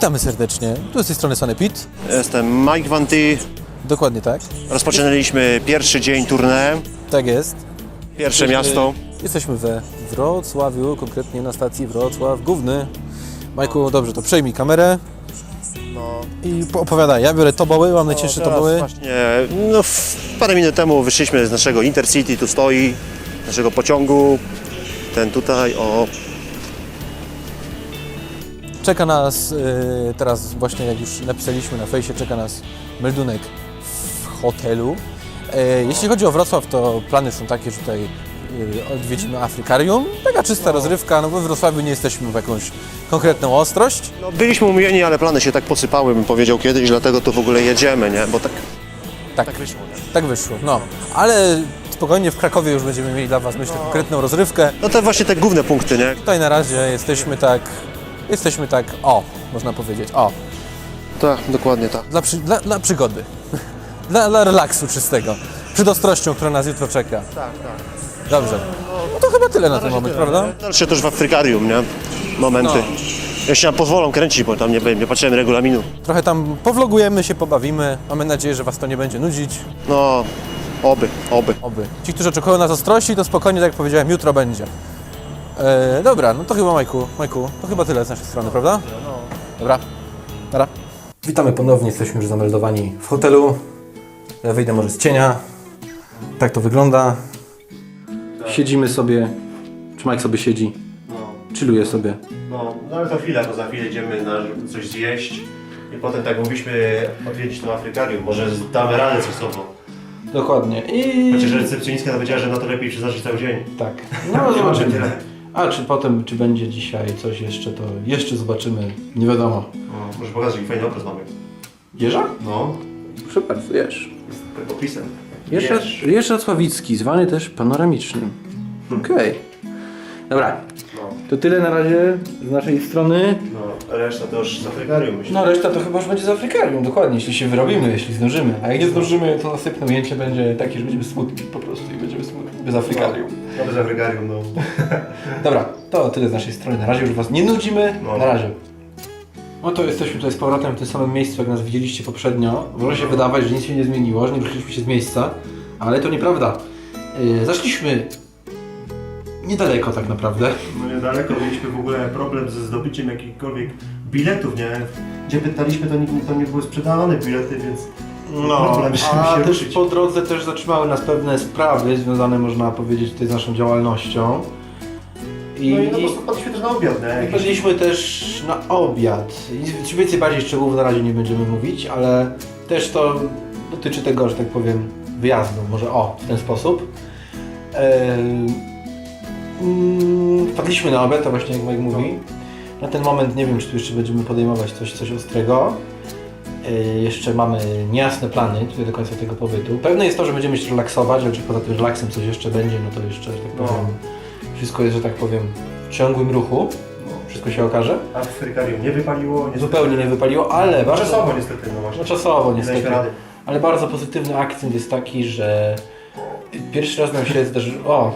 Witamy serdecznie. Tu z tej strony Sanepit. Jestem Mike Vanty. Dokładnie tak. Rozpoczynaliśmy pierwszy dzień tournée, Tak jest. pierwsze Jesteśmy- miasto. Jesteśmy we Wrocławiu, konkretnie na stacji Wrocław Główny. Majku, dobrze, to przejmij kamerę i opowiadaj. Ja biorę toboły, mam najcięższe No, toboły. Właśnie, no, parę minut temu wyszliśmy z naszego Intercity, tu stoi, naszego pociągu. Ten tutaj, o, Czeka nas, y, teraz właśnie jak już napisaliśmy na fejsie, czeka nas meldunek w hotelu. E, Jeśli chodzi o Wrocław, to plany są takie, że tutaj y, odwiedzimy Afrykarium. Taka czysta rozrywka, no bo we Wrocławiu nie jesteśmy w jakąś konkretną ostrość. no, byliśmy umówieni, ale plany się tak posypały, bym powiedział kiedyś, dlatego tu w ogóle jedziemy, nie? Bo tak, Tak, tak wyszło, nie? tak wyszło, no. Ale spokojnie w Krakowie już będziemy mieli dla Was, myślę, konkretną rozrywkę. No to właśnie te główne punkty, nie? Tutaj na razie jesteśmy tak, jesteśmy tak, o, można powiedzieć, o, Tak, dokładnie tak. dla, przy, dla, dla przygody, dla, dla relaksu czystego, przed ostrością, która nas jutro czeka. Tak, tak. Dobrze. No to chyba tyle na ten moment, prawda? Dalsze też w Afrykarium, nie? Momenty. No. Jeśli nam pozwolą kręcić, bo tam nie, nie patrzyłem regulaminu. Trochę tam powlogujemy się, pobawimy. Mamy nadzieję, że Was to nie będzie nudzić. No, oby, oby. Oby. Ci, którzy oczekują nas ostrości, to spokojnie, tak jak powiedziałem, jutro będzie. E, dobra, no to chyba Majku, Majku, to chyba tyle z naszej strony, prawda? Dobra, Dobra. Witamy ponownie, jesteśmy już zameldowani w hotelu. Ja wyjdę może z cienia. Tak to wygląda. Siedzimy sobie, czy Mike sobie siedzi, No. chilluje sobie. No, no ale za chwilę, bo za chwilę idziemy na coś zjeść i potem tak mogliśmy odwiedzić to Afrykarium, może damy radę czasową. Dokładnie. I... Chociaż recepcjonistka powiedziała, że na to lepiej przeznaczyć cały dzień. Tak. Nie No zobaczymy. tyle. A czy potem, czy będzie dzisiaj coś jeszcze, to jeszcze zobaczymy. Nie wiadomo. No, może pokażę, jaki fajny obraz mamy. Jeża? No, bardzo, jeż. z tym popisem. Jeż, Jeż. jeż Racławicki, zwany też panoramicznym. Okej. Dobra, No, to tyle na razie z naszej strony. no, reszta to już z Afrykarium myślę. No reszta to chyba już będzie z Afrykarium, dokładnie, jeśli się wyrobimy, jeśli zdążymy. A jak nie zdążymy, to następne ujęcie będzie takie, że będziemy smutni po prostu i będziemy smutni bez Afrykarium. Afrykarium, no. Dobra, to tyle z naszej strony. Na razie już Was nie nudzimy. No. Na razie. No to jesteśmy tutaj z powrotem w tym samym miejscu, jak nas widzieliście poprzednio. Może się wydawać, że nic się nie zmieniło, że nie ruszyliśmy się z miejsca, ale to nieprawda. Yy, zaszliśmy niedaleko tak naprawdę. No niedaleko mieliśmy w ogóle problem ze zdobyciem jakichkolwiek biletów, nie? Gdzie pytaliśmy, to nigdy tam nie były sprzedawane bilety, więc No, a się też ruszyć. po drodze też zatrzymały nas pewne sprawy związane, można powiedzieć, tutaj z naszą działalnością. I, No i no po prostu padliśmy też na obiad, nie? I Byliśmy też na obiad. Nic więcej bardziej szczegółów na razie nie będziemy mówić, ale też to dotyczy tego, że tak powiem, wyjazdu, może o, w ten sposób. Mm, Wpadliśmy na obiad, to właśnie jak Mike mówi. Na ten moment nie wiem, czy tu jeszcze będziemy podejmować coś, coś ostrego. E, Jeszcze mamy niejasne plany tutaj do końca tego pobytu. Pewne jest to, że będziemy się relaksować, ale czy poza tym relaksem coś jeszcze będzie, no to jeszcze, że tak No. powiem, wszystko jest, że tak powiem, w ciągłym ruchu. Wszystko się okaże. A Afrykarium nie wypaliło, niestety. Zupełnie nie wypaliło, ale bardzo... Czasowo niestety, no właśnie. No czasowo Nie niestety. daliśmy rady. Ale bardzo pozytywny akcent jest taki, że pierwszy raz nam się zdarzy... O,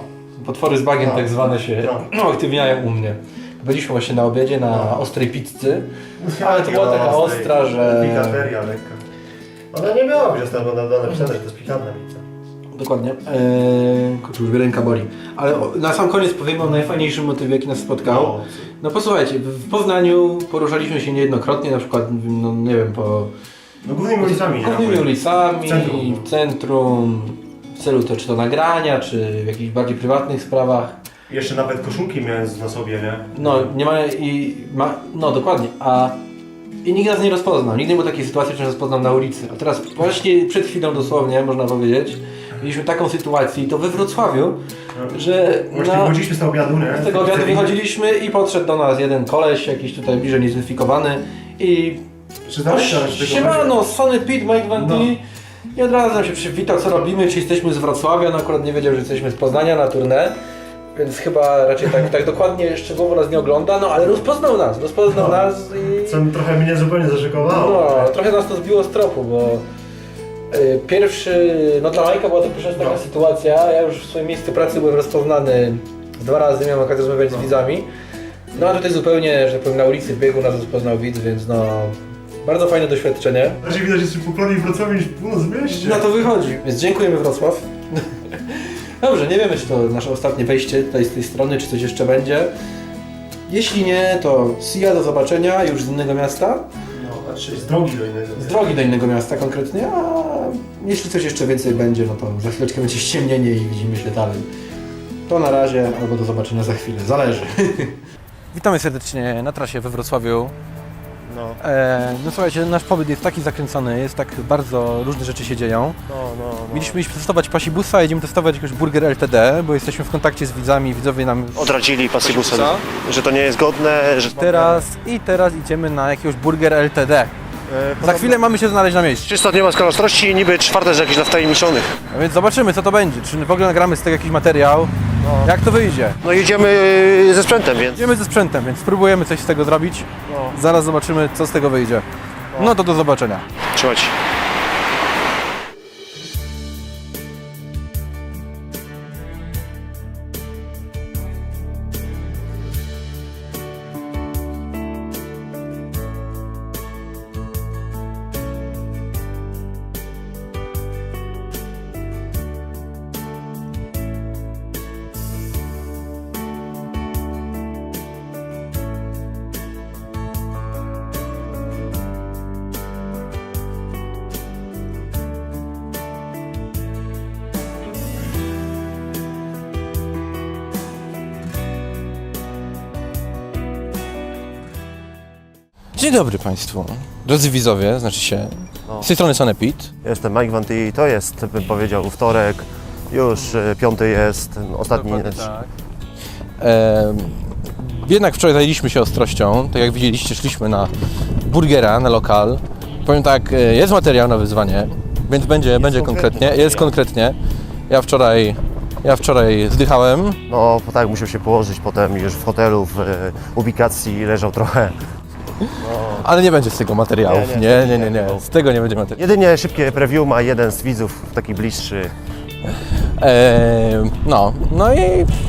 potwory z bagien No. tak zwane się No. no. aktywniają u mnie. Byliśmy właśnie na obiedzie na No. ostrej pizzy, ale to była taka ostra, że... Pikateria lekka. Ona nie miała być ostra, bo na dole napisane, że to jest pikantna pizza. Dokładnie. Eee, kurczę, już ręka boli. Ale na sam koniec powiem o najfajniejszym motywie, jaki nas spotkał. No. No posłuchajcie, w Poznaniu poruszaliśmy się niejednokrotnie, na przykład, no nie wiem, po No głównymi ulicami, głównymi ulicami, W centrum. w centrum, w celu to czy to nagrania, czy w jakichś bardziej prywatnych sprawach. Jeszcze nawet koszulki miałem na sobie, nie? No, nie ma i ma, no dokładnie, a i nikt nas nie rozpoznał. Nigdy nie było takiej sytuacji, że nas rozpoznał na ulicy. A teraz właśnie przed chwilą dosłownie, można powiedzieć, mieliśmy taką sytuację i to we Wrocławiu, że Właśnie na, wychodziliśmy z tego obiadu, nie? z tego obiadu wychodziliśmy i podszedł do nas jeden koleś, jakiś tutaj bliżej niezidentyfikowany i się, że tego Siemano, Sony Pete, Mike Van No. I od razu nam się przywitał, co robimy, czy jesteśmy z Wrocławia, no akurat nie wiedział, że jesteśmy z Poznania na turnę, więc chyba raczej tak, tak dokładnie szczegółowo nas nie ogląda, no ale rozpoznał nas, rozpoznał No. nas i... Co trochę mnie zupełnie zaszykowało. No, trochę nas to zbiło z tropu, bo y, pierwszy, no dla Majka była to pierwsza taka No. sytuacja, ja już w swoim miejscu pracy byłem rozpoznany dwa razy, miałem okazję rozmawiać z widzami No a tutaj zupełnie, że powiem, na ulicy biegu nas rozpoznał widz, więc no... Bardzo fajne doświadczenie. Raczej widać, że jesteś popularni w Wrocławiu niż u nas w mieście. Na to wychodzi. Więc dziękujemy Wrocław. Dobrze, nie wiemy, czy to nasze ostatnie wejście tutaj z tej strony, czy coś jeszcze będzie. Jeśli nie, to ya, do zobaczenia, już z innego miasta. No, znaczy z drogi do innego. Z drogi do innego miasta konkretnie, a jeśli coś jeszcze więcej będzie, no to za chwileczkę będzie ściemnienie i widzimy się dalej. To na razie, albo do zobaczenia za chwilę, zależy. Witamy serdecznie na trasie we Wrocławiu. No, E, no słuchajcie, nasz pobyt jest taki zakręcony, jest tak bardzo różne rzeczy się dzieją. no, no. no. Mieliśmy iść testować pasibusa, jedziemy testować jakiś burger LTD, bo jesteśmy w kontakcie z widzami, widzowie nam Odradzili Pasibusa, Pasibusa? że to nie jest godne, że... teraz i teraz idziemy na jakiegoś burger LTD. Za chwilę mamy się znaleźć na miejscu. 300 nie ma skala ostrości i niby czwarte z jakichś nawtajemniczonych. A więc zobaczymy co to będzie, czy w ogóle nagramy z tego jakiś materiał, jak to wyjdzie. No jedziemy ze sprzętem, więc... Idziemy ze sprzętem, więc spróbujemy coś z tego zrobić. No. Zaraz zobaczymy co z tego wyjdzie. No to do zobaczenia. Trzymajcie. Dzień dobry Państwu. Drodzy widzowie, znaczy się No. z tej strony Sanepit. Jestem Mike Vanty, to jest, bym powiedział, wtorek. Już e, piąty jest, ostatni jest. tak. E, jednak wczoraj zajęliśmy się ostrością. Tak jak widzieliście, szliśmy na burgera, na lokal. Powiem tak, e, jest materiał na wyzwanie, więc będzie, będzie konkretny konkretnie. materiał. Jest konkretnie. Ja wczoraj, ja wczoraj zdychałem. No tak, musiał się położyć potem już w hotelu, w e, ubikacji leżał trochę. Ale nie będzie z tego materiałów. Nie, Nie, nie, nie. Z tego nie będzie materiału. Jedynie szybkie preview ma jeden z widzów, taki bliższy. Eee, no, no i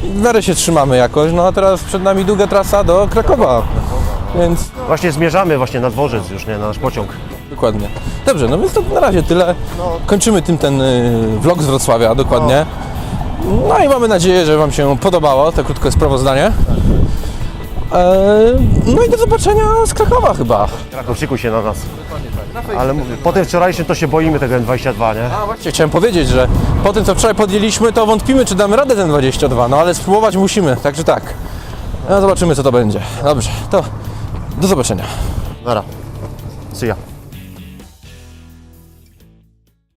w miarę się trzymamy jakoś. No a teraz przed nami długa trasa do Krakowa. Więc Właśnie zmierzamy właśnie na dworzec już, nie, na nasz pociąg. dokładnie. Dobrze, no więc to na razie tyle. Kończymy tym ten y, vlog z Wrocławia, dokładnie. No i mamy nadzieję, że Wam się podobało to krótkie sprawozdanie. Eee, no i do zobaczenia z Krakowa chyba. Kraków szykuj się na nas. Ale mówię, po tym wczorajszym to się boimy tego N22, nie? A właśnie, chciałem powiedzieć, że po tym co wczoraj podjęliśmy, to wątpimy, czy damy radę ten 22, no ale spróbować musimy, także tak. No zobaczymy co to będzie. Dobrze, to do zobaczenia. Nara. See ya.